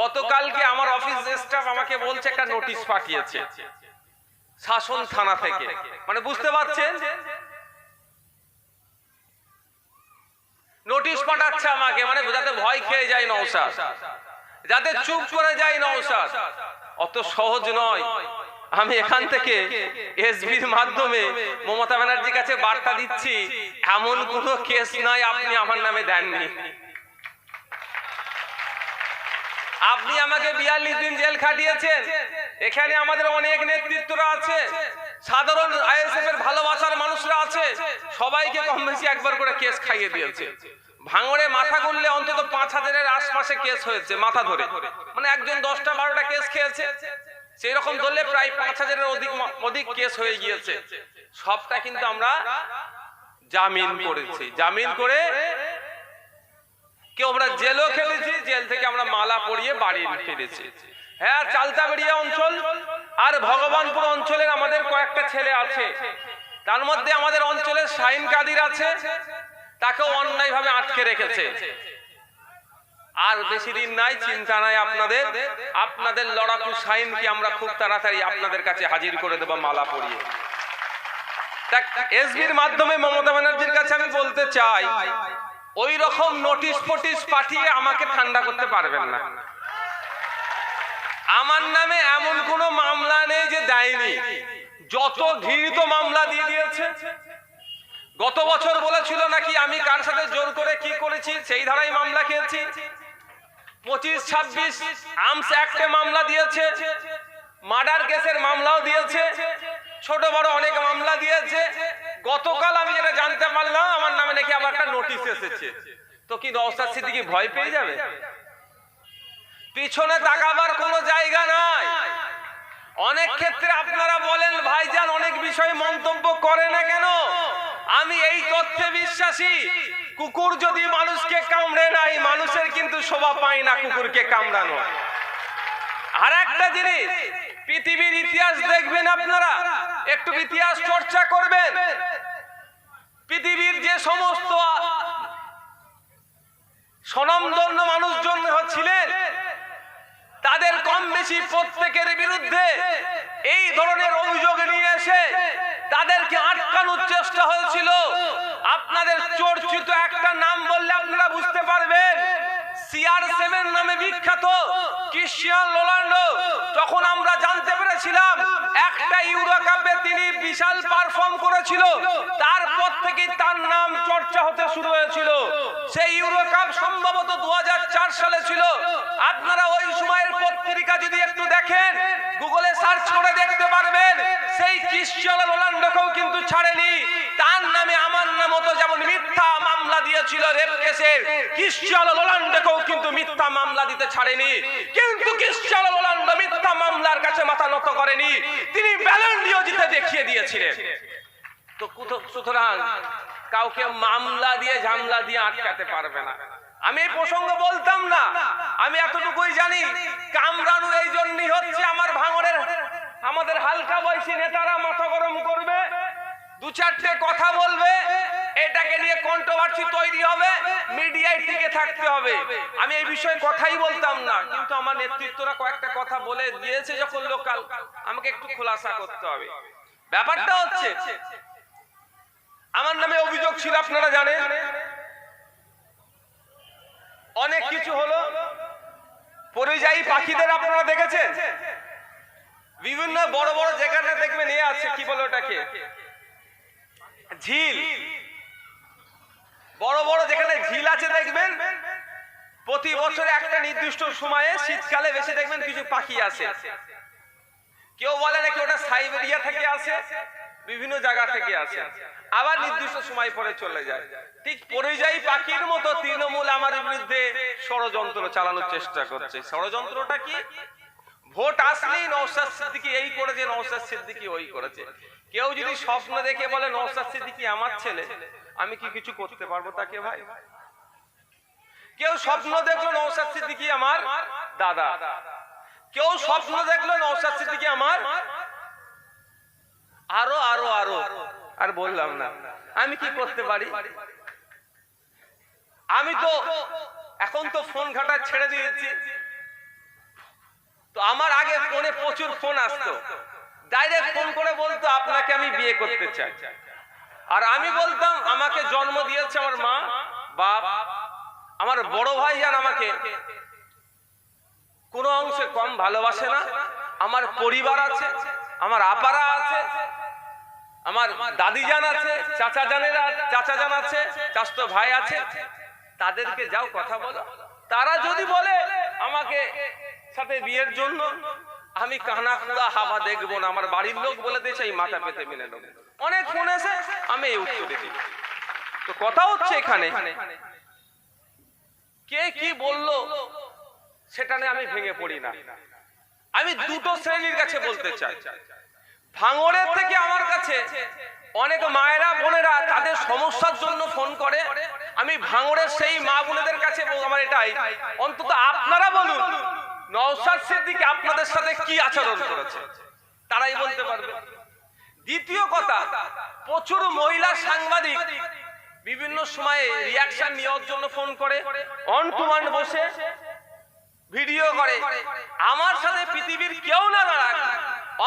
গতকালকে আমার office staff আমাকে বলছে একটা নোটিশ পাঠিয়েছে। শাসন থানা থেকে। মানে বুঝতে পারছেন? নোটিশ পাঠাচ্ছে আমাকে মানে যাতে ভয় খেয়ে যায় নৌসাদ যাতে চুপ করে যায় নৌসাদ অত সহজ নয়। আমি এখান থেকে এসবির মাধ্যমে মমতা ব্যানার্জির কাছে বার্তা দিচ্ছি, এমন কোনো কেস নাই আপনি আমার নামে দেননি। আপনি আমাকে বিয়াল্লিশ দিন জেল খাটিয়েছেন। এখানে আমাদের অনেক নেতৃত্বরা আছে। সাধারণ আইএসএফ এর ভালোবাসার মানুষরা আছে। সবাইকে কম বেশি একবার করে কেস খাইয়ে দিয়েছে। ভাঙড়ে মাথা গুনলে অন্তত পাঁচ হাজারের আশপাশে কেস হয়েছে, মাথা ধরে। মানে একজন দশটা বারোটা কেস খেয়েছে। সেই রকম ধরলে প্রায় পাঁচ হাজারের অধিক অধিক কেস হয়ে গিয়েছে। সবটা কিন্তু আমরা জামিন করেছি। জামিন করে কেউ আমরা জেলও জেল থেকে আমরা মালা পরিয়ে বাড়ি ফিরেছি। হ্যাঁ চালতাবেড়িয়া অঞ্চল আর ভগবানপুর অঞ্চলের আমাদের কয়েকটা ছেলে আছে। তার মধ্যে আমাদের অঞ্চলের শাহিন কাদির আছে। তাকেও অন্যায়ভাবে আটকে রেখেছে। আর বেশি দিন নাই, চিন্তা নাই আপনাদের। আপনাদের লড়াকু শাহিনকে আমরা খুব তাড়াতাড়ি আপনাদের কাছে হাজির করে দেবো মালা পরিয়ে। এসবির মাধ্যমে মমতা ব্যানার্জির কাছে আমি বলতে চাই ওই রকম নোটিশ ফটিশ পাঠিয়ে আমাকে ঠান্ডা করতে পারবেন না। আমার নামে এমন কোন মামলা নেই যে দেয়নি। যত ঘৃণিত মামলা দিয়ে দিয়েছে। গত বছর বলেছিল নাকি আমি কার সাথে জোর করে কি করেছি, সেই ধারাই মামলা খেয়েছি। পঁচিশ, ছাব্বিশ আর্মস অ্যাক্টে মামলা দিয়েছে। মার্ডার কেসের মামলাও দিয়েছে। ছোট বড় অনেক মামলা দিয়েছে। গতকাল আমি যেটা জানতে পারলাম, আমার নামে নাকি আবার একটা নোটিশ এসেছে। তো কি নওসাদ সিদ্দিকি ভয় পেয়ে যাবে? পিছনে তাকাবার কোনো জায়গা নাই। অনেক ক্ষেত্রে আপনারা বলেন, ভাইজান, অনেক বিষয়ে মন্তব্য করে না কেন? আমি এই তথ্যে বিশ্বাসী। কুকুর যদি মানুষকে কামড়ে নাই, মানুষের কিন্তু শোভা পায় না কুকুরকে কামড়ানো। আর একটা জিনিস, পৃথিবীর ইতিহাস দেখবেন আপনারা। একটু ইতিহাস চর্চা করবেন। পৃথিবীর যে সমস্ত স্বনামধন্য মানুষজন ছিলেন, তাদের কম বেশি প্রত্যেকের বিরুদ্ধে এই ধরনের অভিযোগ নিয়ে এসে তাদেরকে আটকানোর চেষ্টা হয়েছিল। আপনাদের চর্চিত একটা নাম বললে আপনারা বুঝতে পারবেন। সিআর সেভেন নামে বিখ্যাত ক্রিশ্চিয়ান রোনাল্ডো। তখন আমরা জানতে পেরেছিলাম, একটা ইউরো কাপে তিনি বিশাল পারফর্ম করেছিল। তারপর থেকে তার নাম চর্চা হতে শুরু হয়েছিল। সেই ইউরো কাপ সম্ভবত দু সালে ছিল। আপনারা ওই সময়ের পত্রিকা যদি একটু দেখেন গুগলে সার্চ করে দেখতে পারবেন। সেই ক্রিশ্চিয়ানো রোনাল্ডোকেও কিন্তু ছাড়েনি। তার নামে আমার নাম মতো যেমন মামলা দিয়েছিল রেপ কেসের ক্রিশ্চিয়ানো রোনাল্ডোকেও কিন্তু মিথ্যা মামলা দিতে ছাড়েনি। কিন্তু ক্রিশ্চিয়ানো রোনাল্ডো মিথ্যা মামলার কাছে মাথা নত করেনি। তিনি ব্যালেন্ডিও জিতে দেখিয়ে দিয়েছিলেন। তো সুতরাং কাউকে মামলা দিয়ে ঝামলা দিয়ে আটকাতে পারবে না। আমি এই প্রসঙ্গ বলতাম না। আমি এতটুকুই জানি। কামরানু এই জন্যই হচ্ছে আমার ভাঙরের আমাদের হালকা বয়সী নেতারা মাথা গরম করবে। দু চারটে কথা বলবে। এটাকে নিয়ে কন্ট্রোভার্সি তৈরি হবে মিডিয়ায় টিকে থাকতে হবে। আমি এই বিষয়ে কথাই বলতাম না, কিন্তু আমার নেতৃত্বরা কয়েকটা কথা বলে দিয়েছে যখন লোকাল। আমাকে একটু খোলাসা করতে হবে। ব্যাপারটা হচ্ছে, আমার নামে অভিযোগ ছিল, আপনারা জানেন। অনেক কিছু হলো। পরিযায়ী পাখিদের আপনারা দেখেছেন? বিভিন্ন বড় বড় যেখানে দেখবেন, এ আছে, কি বলে ওটাকে? ঝিল। বড় বড় যেখানে ঝিল আছে দেখবেন, প্রতি বছরে একটা নির্দিষ্ট সময়ে শীতকালে বেশি দেখবেন কিছু পাখি আসে কেউ বলে নাকি ওটা সাইবেরিয়া থেকে আসে, বিভিন্ন জায়গা থেকে আসে। আবার নির্দিষ্ট সময় পরে চলে যায়। ঠিক পরিযায়ী পাখির মতো তৃণমূল আমার বিরুদ্ধে ষড়যন্ত্র চালানোর চেষ্টা করছে। ষড়যন্ত্রটা কি? ভোট আসলেই নৌসাদ সিদ্দিকি এই করেছে নৌসাদ সিদ্দিকি ওই করেছে। কেউ যদি স্বপ্ন দেখে বলে নৌসাদ সিদ্দিকি আমার ছেলে আমি কি কিছু করতে পারব তাকে ভাই? কেউ স্বপ্ন দেখল নৌসাদ সিদ্দিকি আমার দাদা। কেউ স্বপ্ন দেখল নৌসাদ সিদ্দিকি আমার আরও আরও আরও। আর বললাম না। আমি কি করতে পারি? আমি তো এখন তো ফোন ঘাটা ছেড়ে দিয়েছি। তো আমার আগে ফোনে প্রচুর ফোন আসতো। ডাইরেক্ট ফোন করে বলতো, আপনাকে আমি বিয়ে করতে চাই। আর আমি বলতাম, আমাকে জন্ম দিয়েছে আমার মা, বাপ, আমার বড় ভাই যান আমাকে। কোনো অংশে কম ভালোবাসে না। আমার পরিবার আছে, আমার আপারা আছে, আমার দাদি জান আছে, চাচা জানেরা চাচা জান আছে, চাচতো ভাই আছে। তাদেরকে যাও কথা বলো। তারা যদি বলে আমাকে সাথে বিয়ের জন্য, আমি কানা খুদা হাওয়া দেখব না, আমার বাড়ির লোক বলে দিয়েছে এই মাথা পেতে মেনে নেব। অনেক ফোন এসে আমি এই উত্তর দিই তো কথা হচ্ছে এখানে। কে কি বলল সেটা নিয়ে আমি ভেঙে পড়ি না। আমি দুটো শ্রেণির কাছে বলতে চাই। ভাঙড়ের থেকে আমার কাছে অনেক মায়েরা বোনেরা তাদের সমস্যার জন্য ফোন করে। আমি ভাঙড়ের সেই মা বোনেদের কাছে আমার এটাই। অন্তত আপনারা বলুন নওশাদ সিদ্দিকি আপনাদের সাথে কি আচরণ করেছে? তারাই বলতে পারবে। দ্বিতীয় কথা, প্রচুর মহিলা সাংবাদিক বিভিন্ন সময়ে রিয়াকশন নেওয়ার জন্য ফোন করে অন টু ওয়ান বসে ভিডিও করে। আমার সাথে পৃথিবীর কেউ না দাঁড়াক,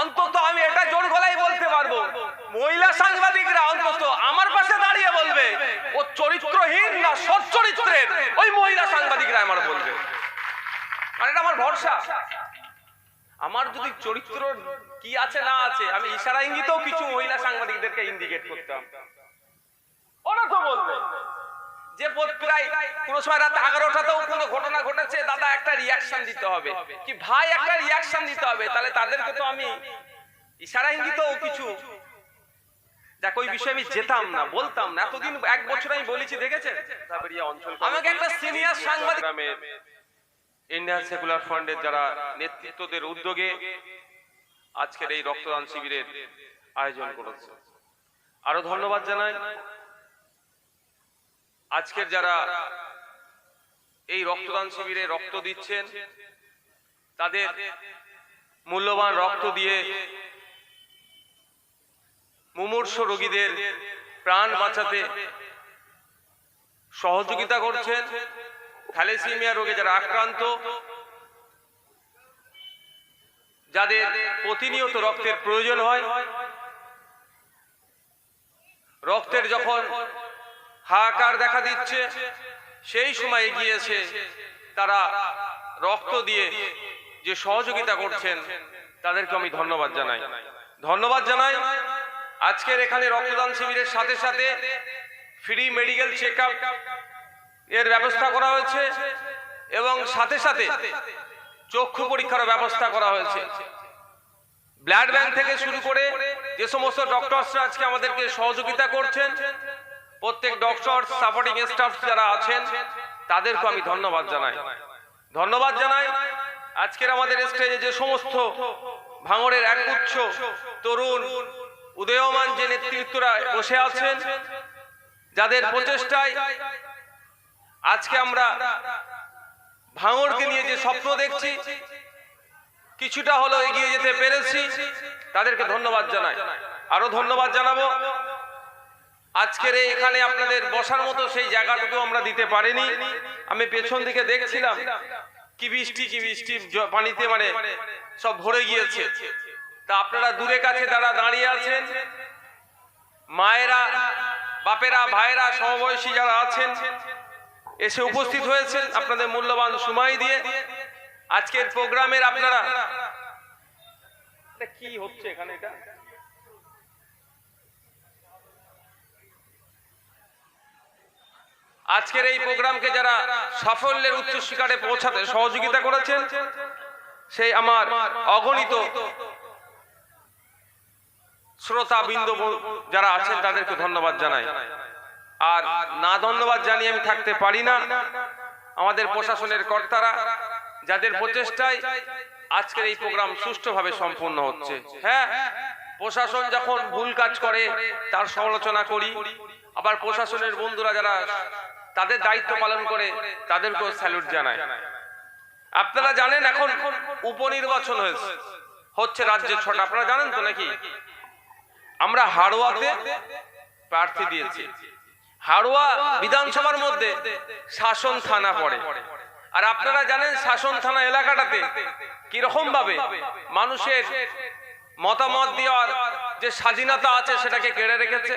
অন্তত আমি এটা জোর গলায় বলতে পারব। মহিলা সাংবাদিকরা অন্তত আমার পাশে দাঁড়িয়ে বলবে, ও চরিত্রহীন না সৎ চরিত্রের? ওই মহিলা সাংবাদিকরা আমার বলবে। আর এটা আমার ভরসা। আমার যদি চরিত্র কি আছে, না আছে? আমি ইশারা ইঙ্গিতেও কিছু মহিলা সাংবাদিকদেরকে ইন্ডিকেট করতাম। ওরা তো বলবে যে প্রায় কোনো সময় ইশারা ওই বিষয়ে আমি যেতাম না, বলতাম না। এতদিন এক বছর আমি বলেছি আমাকে একটা সিনিয়র সাংবাদিক ইন্ডিয়ান সেকুলার ফ্রন্টের যারা নেতৃত্বদের উদ্যোগে আজকের এই রক্তদান শিবিরের আয়োজন করেছে। আরও ধন্যবাদ জানাই। আজকের যারা এই রক্তদান শিবিরে রক্ত দিচ্ছেন তাদের মূল্যবান রক্ত দিয়ে মুমূর্ষ রোগীদের প্রাণ বাঁচাতে সহযোগিতা করছেন। থ্যালেসিমিয়া রোগে যারা আক্রান্ত যাদের প্রতিনিয়ত রক্তের প্রয়োজন হয়, রক্তের যখন হাহাকার দেখা দিচ্ছে, সেই সময় এগিয়েছে তারা রক্ত দিয়ে যে সহযোগিতা করছেন, তাদেরকে আমি ধন্যবাদ জানাই। ধন্যবাদ জানাই। আজকের এখানে রক্তদান শিবিরের সাথে সাথে ফ্রি মেডিকেল চেক এর ব্যবস্থা করা হয়েছে এবং সাথে সাথে চক্ষু পরীক্ষার ব্যবস্থা করা হয়েছে। ব্লাড ব্যাংক থেকে শুরু করে যে সমস্ত ডক্টরসরা আজকে আমাদেরকে সহযোগিতা করছেন, প্রত্যেক ডক্টর সাপোর্টিং স্টাফ যারা আছেন তাদেরকে আমি ধন্যবাদ জানাই। ধন্যবাদ জানাই আজকের আমাদের স্টেজে যে সমস্ত ভাঙড়ের একগুচ্ছ তরুণ, উদয়মান যে নেতৃত্বরা বসে আছেন, যাদের প্রচেষ্টায় আজকে আমরা ভাঙড়কে নিয়ে যে স্বপ্ন দেখছি কিছুটা হলো এগিয়ে যেতে পেরেছি। তাদেরকে ধন্যবাদ জানাই। আরও ধন্যবাদ জানাব। আজকের এখানে আপনাদের বসার মতো সেই জায়গাটুকু আমরা দিতে পারিনি। আমি পেছন দিকে দেখছিলাম কি বৃষ্টি কি বৃষ্টি পানিতে মানে সব ভরে গিয়েছে। তা আপনারা দূরে কাছে তারা দাঁড়িয়ে আছেন মায়েরা বাপেরা ভাইরা সমবয়সী যারা আছেন এসে উপস্থিত হয়েছেন আপনাদের মূল্যবান সময় দিয়ে। আজকের প্রোগ্রামের আপনারা এটা কি হচ্ছে এখানে এটা? আজকের এই প্রোগ্রামকে যারা সাফল্যের উচ্চ শিকারে পৌঁছাতে সহযোগিতা করেছেন সেই আমার অগণিত শ্রোতা বিন্দু যারা আছেন তাদেরকে ধন্যবাদ জানাই। আর না ধন্যবাদ জানিয়ে আমি থাকতে পারি না। আমাদের প্রশাসনের কর্তারা, যাদের প্রচেষ্টায় আজকের এই প্রোগ্রাম সুষ্ঠুভাবে সম্পূর্ণ হচ্ছে। হ্যাঁ প্রশাসন যখন ভুল কাজ করে, তার সমালোচনা করি। আবার প্রশাসনের বন্ধুরা যারা তাদের দায়িত্ব পালন করে, তাদেরকেও স্যালুট জানায় আপনারা জানেন এখন উপনির্বাচন হয়েছে। হচ্ছে রাজ্যের ছটা। আপনারা জানেন তো নাকি? আমরা হাড়োয়াতে প্রার্থী দিয়েছি। হাড়োয়া বিধানসভার মধ্যে শাসন থানা পড়ে। আর আপনারা জানেন শাসন থানা এলাকাটাতে কীরকম ভাবে মানুষের মতামত দেওয়ার যে স্বাধীনতা আছে সেটাকে কেড়ে রেখেছে।